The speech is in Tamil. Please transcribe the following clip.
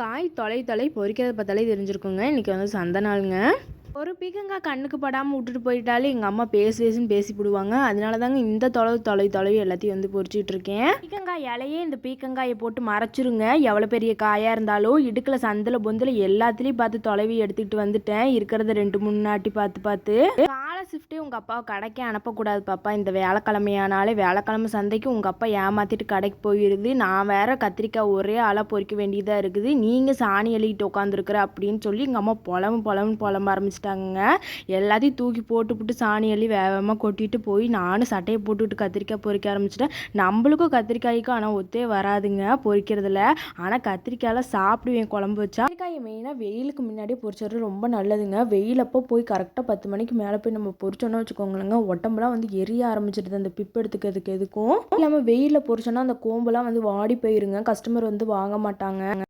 காய் தொலை தொலை பொறிக்கிறத பார்த்தாலே தெரிஞ்சிருக்குங்க. இன்றைக்கி வந்து சந்த நாளுங்க. ஒரு பீக்கங்காய் கண்ணுக்கு படாமல் விட்டுட்டு போயிட்டாலே எங்கள் அம்மா பேசு பேசுன்னு பேசி போடுவாங்க அதனால தாங்க இந்த தொலைவு தொலை தொலைவு எல்லாத்தையும் வந்து பொறிச்சிட்டு இருக்கேன் பீக்கங்காய் இலையே இந்த பீக்கங்காயை போட்டு மறைச்சிருங்க. எவ்வளோ பெரிய காயாக இருந்தாலும் இடுக்கில் சந்தில் பொந்தில் எல்லாத்துலேயும் பார்த்து தொலைவி எடுத்துக்கிட்டு வந்துட்டேன். இருக்கிறத ரெண்டு மூணு நாட்டி பார்த்து பார்த்து. காலை ஷிஃப்ட்டே உங்கள் அப்பாவை கடைக்கே அனுப்பக்கூடாது பாப்பா. இந்த வியாழக்கிழமையானாலே வியாழக்கிழமை சந்தைக்கு உங்கள் அப்பா ஏமாற்றிட்டு கடைக்கு போயிடுது நான் வேறு கத்திரிக்காய் ஒரே ஆளாக பொறிக்க வேண்டியதாக இருக்குது. நீங்கள் சாணி எழுதிட்டு உட்காந்துருக்குற அப்படின்னு சொல்லி எங்கள் அம்மா புலம்பு புலம்பு புலம்ப ஆரம்பிச்சிட்டாங்க எல்லாத்தையும் தூக்கி போட்டுப்புட்டு சாணி எழுதி வேகமாக கொட்டிட்டு போய் நானும் சட்டையை போட்டுவிட்டு கத்திரிக்காய் பொறிக்க ஆரம்பிச்சிட்டேன். நம்மளுக்கும் கத்திரிக்காய்க்கும் ஆனால் ஒத்தே வராதுங்க பொறிக்கிறதுல. ஆனால் கத்திரிக்காயெல்லாம் சாப்பிடுவேன் குழம்பு வச்சா. கத்திரிக்காயை மெயினாக வெயிலுக்கு முன்னாடியே பொரிச்சது ரொம்ப நல்லதுங்க. வெயிலப்போ போய் கரெக்டாக பத்து மணிக்கு மேலே போய் நம்ம பொரிச்சோன்னா வச்சுக்கோங்களேங்க உடம்புலாம் வந்து எரிய ஆரம்பிச்சிடுது. அந்த பிப்பு எடுத்துக்கிறதுக்கு எதுக்கும். இல்லாமல் வெயிலில் பொரிச்சோன்னா அந்த கோம்பெல்லாம் வந்து வாடி போயிருங்க. கஸ்டமர் வந்து வாங்க மாட்டாங்க.